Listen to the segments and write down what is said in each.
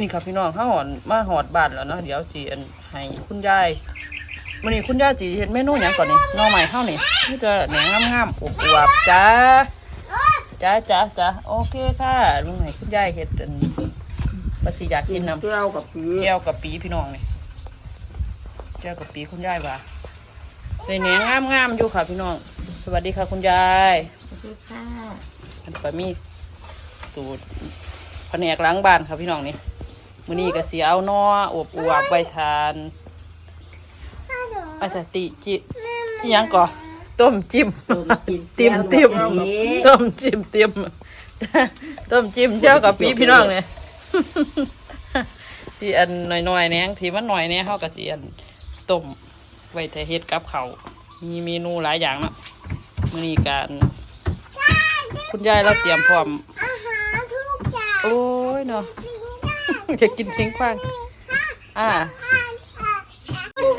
นี่ค่ะพี่น้องข้าหอนมาหอดบ้านแล้วเนาะเดี๋ยวสิอันให้คุณยายมื้อนี้คุณยายสิเฮ็ดเมนูหยังก่อนนี่หน่อไม้เฮานี่นี่จะแหนงงามๆอวบๆจ้าจ้าจ้าจ้าโอเคค่ะลุงให้คุณยายเฮ็ดอันว่าสิอยากกินน้ำเปรี้ยวกับผีแก้วกับปีพี่น้องนี่แก้วกับปีคุณยายว่าในแหนงงามๆอยู่ค่ะ พี่น้อง สวัสดีค่ะคุณยายค่ะอันปะมีสูตรแผนกล้างบ้านครับพี่น้องนี่ มื้อนี้ก็สิเอานออวบอวบๆใบทานอาจจะติจิอิหยังก่อต้มจิ้มต้มจิ้มติ่มติ่มต้มจิ้มติ่มต้มจิ้มเจ้ากับปีพี่น้องเนี่ยที่อันหน่อยๆเนี่ยที่มันหน่อยเนี่ยเขาก็สิอันต้มไว้แต่เฮ็ดกับเขาวมีเมนูหลายอย่างเนาะมื้อนี้การ คุณยายเราเตรียมพร้อม อาหารทุกอย่างโอ้ยเนาะกินได้ อยากกินทิ้งขว้างอ่า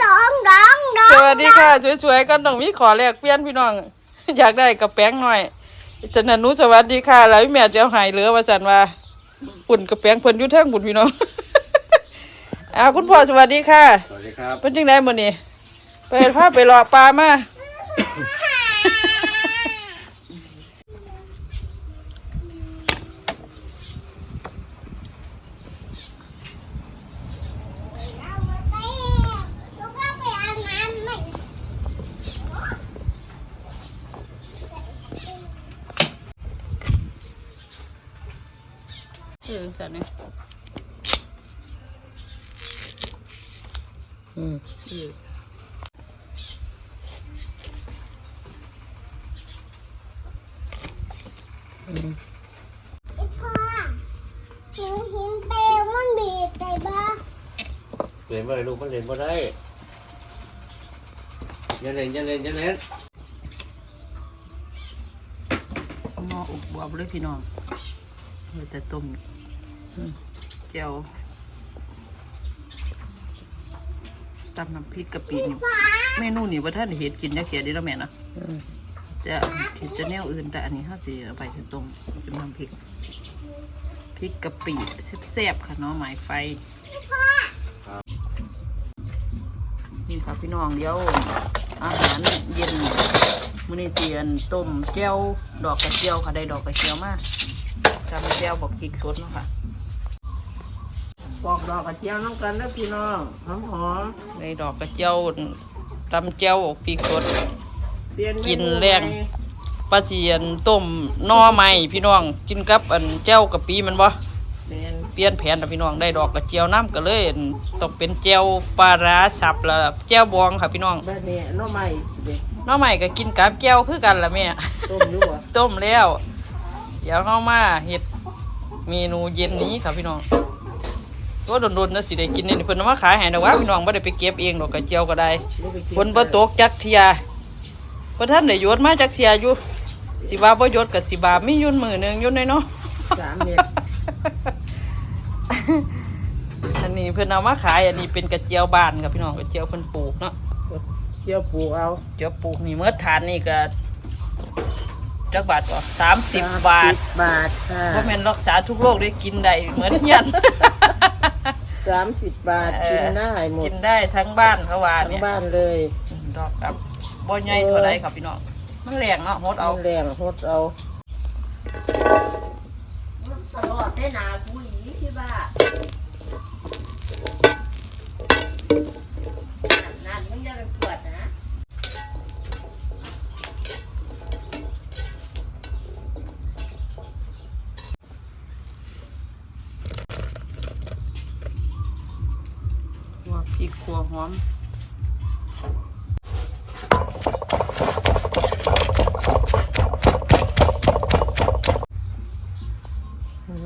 ร้องร้องร้องสวัสดีค่ะสวยๆกันต้องมีขอแลกเปลี่ยนพี่น้อง อยากได้กระแป้งหน่อยจันนันนุสวัสดีค่ะ แล้วพี่แม่เจ้าหายเหลือว่าจันว่าปุ่นกระแป้งเพิ่นอยู่เทิงบุญพี่น้องอ้าวคุณพ่อสวัสดีค่ะสวัสดีครับเป็นจังไดมื้อนี้ไปพาไปรอปลามาเอามาเตะแล้วก็ไปอาบน้ำไม่ เออจันนี่อืมเออไอ้พ่อหนูเห็นเปลวมันบีบใส่บ้าเรียนว่าลูกมันเรียนว่าได้อยันเล่นอยันเล่นอยันเล่นหม้ออุบบวบเลยพี่น้องเออแต่ต้มอืม เจียวตำน้ำพริกกะปินี่ฟ้าเมนูนี่ว่าท่านได้เห็ดกินได้เกียดีแล้วแม่นะจะคิดจะแนวอื่นแต่อันนี้ห้าสีเอาไปถึงตรงเป็นน้ำพริกพริกกะปิแซ่บๆค่ะเนาะหมายไฟนี่ค่ะพี่น้องเดี๋ยวอาหารเย็นมื้อนี้เจียนต้มแก้วดอกกระเจียวค่ะได้ดอกกระเจียวมาจำแก้วบอกพริกสดเนาะค่ะ ปอกดอกกระเจียวน้ำกันแล้วพี่น้องหอมหอมได้ดอกกระเจียวตำแก้วบอกพริกสดๆเปลี่ยนเมกินนูแรงใหม่ปลาเจียนต้มหน่อไม้พี่น้องกินกับอันแจ้วกะปิมันบ่แม่นเปลี่ยนแผนแล้วพี่น้องได้ดอกกระเจียวน้ำก็เลยอั่นต้องเป็นแจ้วปลาร้าสับแล้วแจ้วบองค่ะพี่น้องแบบนี้หน้องใหม่เด็กหน่อไม้ก็กินกับแจ้วคือกันละแม่ต้มอยู่อะต้มแล้ว เดี๋ยวเข้ามาเฮ็ดเมนูเย็นนี้ค่ะพี่น้อง ตัวโดนๆนะสิได้กินนี่เพิ่นเอามาขายให้ดอกว่าพี่น้องบ่ได้ไปเก็บเองดอกกระเจียวก็ได้ไม่ไปกิฝนบ่ตกจักเทียบ่ท่านได้หยดมาจักเทียอยู่สิว่าบ่หยดกับสิบามีอยุ่นมือหนึงอยุ่นน้อยเนาะสามเม็ดอันนี้เพิ่นเอามาขาย อันนี้เป็นกระเจียวบานกับพี่น้องกระเจียวเพิ่นปลูกเนาะเจียวปลูกเอาเจียวปลูกนี่เมื่อทานนี่ก็จักบาทก็สามสิบบาทสิบบาทค่ะเพราะแม่นรักษาทุกโรคได้กินได้เหมือนยัน สามสิบบาทเอกิอนได้หมดกินได้ทั้งบ้านเขาว่าทั้งเนี่ยบ้านเลยดอกครับบ่ใหญ่เท่าใดครับพี่น้องมันแรงเนาะหดเอา แรงหดเอาตลอดได้นากูอีที่บ้านั่นมึงจะไปปวดนะ พริกขัวหอม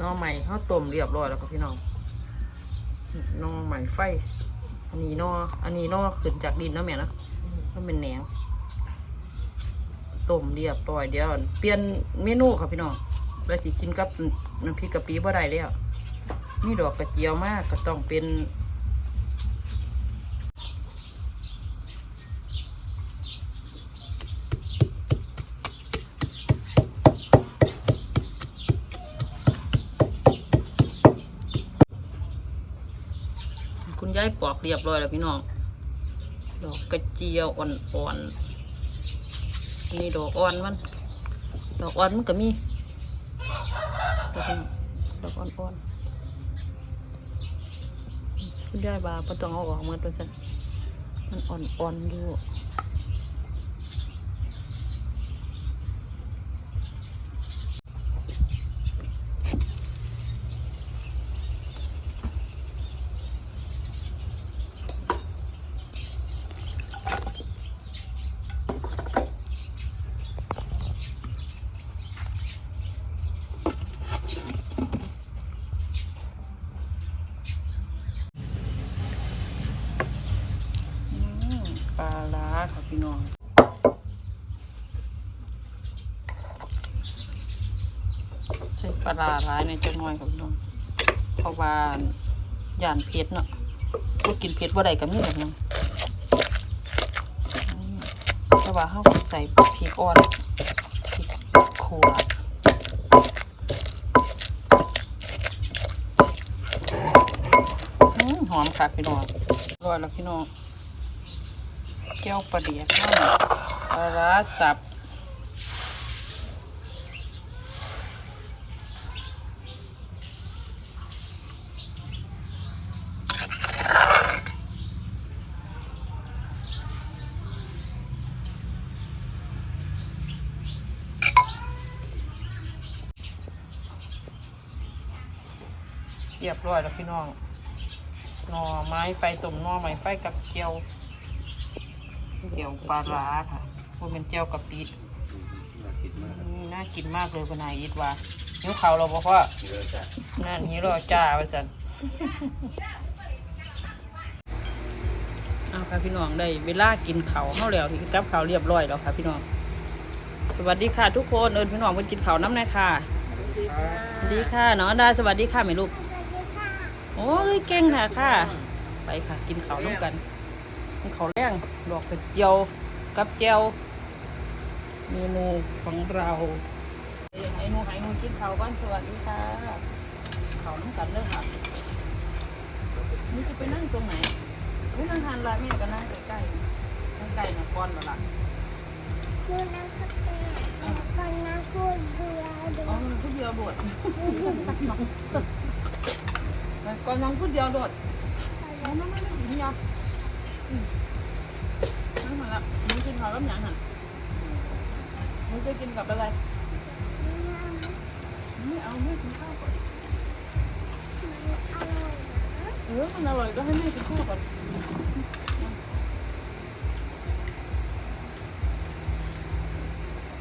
น่อใหม่เขาต้มเรียบร้อยแล้วครับพี่น้องน่อใหม่ไฟ อันนี้น่ออันนี้น่อขึ้นจากดินนะแม่นะมันเป็นแหนงต้มเรียบร้อยเดี๋ยวเปลี่ยนเมนูครับพี่น้องแล้วสิกินกับน้ำพริกกะปิบ่ได้แล้วมีดอกกระเจียวมากก็ต้องเป็นุณยายปอกเรียบร้อยแล้วพี่น้อง ดอกกระเจียวอ่อนๆอันนี้ดอกอ่อนมัน ดอกอ่อนมันก็มี ดอกนี้ดอกอ่อนๆ คุณยายบาปต้องเอาออกหมาตัวสันมันอ่อนๆอยู่ อืม ปลาร้าค่ะพี่น้องใช้ปลาร้าร้ายในจังน้อยค่ะพี่น้องเพราะว่าย่านเผ็ดเนาะก็กินเผ็ดว่าใดก็มีแบบนั้แต่ว่าเขาใส่พริกอ่อนพริกขัวหอมค่ะพี่น้องอร่อยแล้วพี่น้อง เจียวปลาเดียกน้ำปลาร้าสับเรียบร้อยแล้วพี่น้อง หน่อไม้ไฟตุ่มหน่อไม้ไฟกับเจียว เจียวปลาร้าค่ะว่าเป็นเจียวกะปิน่ากินมากอืมน่ากินมากเลยคุณนายอิดว่านิ้วเขาเราบอกว่าเยอะจ้ะนั่นนี้เราจ้าไปสันเอาค่ะพี่น้องได้เวลากินเขาวเข้าแล้วที่กับเขาวเรียบร้อยแล้วค่ะพี่น้อง สวัสดีค่ะทุกคนเอิญพี่น้องเพิ่นกินเขาวน้ำหน่อยค่ะสวัสดีค่ะน้องอดาสวัสดีค่ะแม่ลูกสวัสดีค่ะโอ้ยเก่งค่ะค่ะ ไปค่ะกินเขาวน้ำกันกิน เขาวแรงดอกกระเจียวกับเจียวเมนูของเราเอ้ยให้หนูให้หนูกินเขาวก่อนสวัสดีค่ะเขาวน้ำกันเลยค่ะนี่จะไปนั่งตรงไหนนี่นั่งทานร้านแม่ก็นั่งใกล้ๆนั่งใกล้นะก้อนแล้วล่ะคุณน้ำสเต็กคนน้ำคุณเบื่อเดี๋ยวอ๋อมันพูดเดียวโดดก่อนน้องพูดเดียวโดดอ๋อไม่ไม่ไม่กินยา มนั่งหันละมึงกินข้าวกับหยังหันมึงจะกินกับอะไรไม่เอาไม่กินข้าวก่อนเออมันอร่อยก็ให้แม่กินข้าวก่อน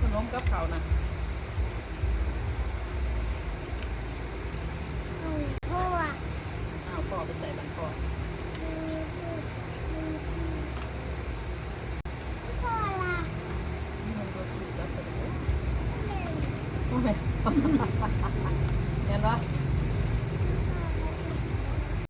ขนมกับข้าวนะ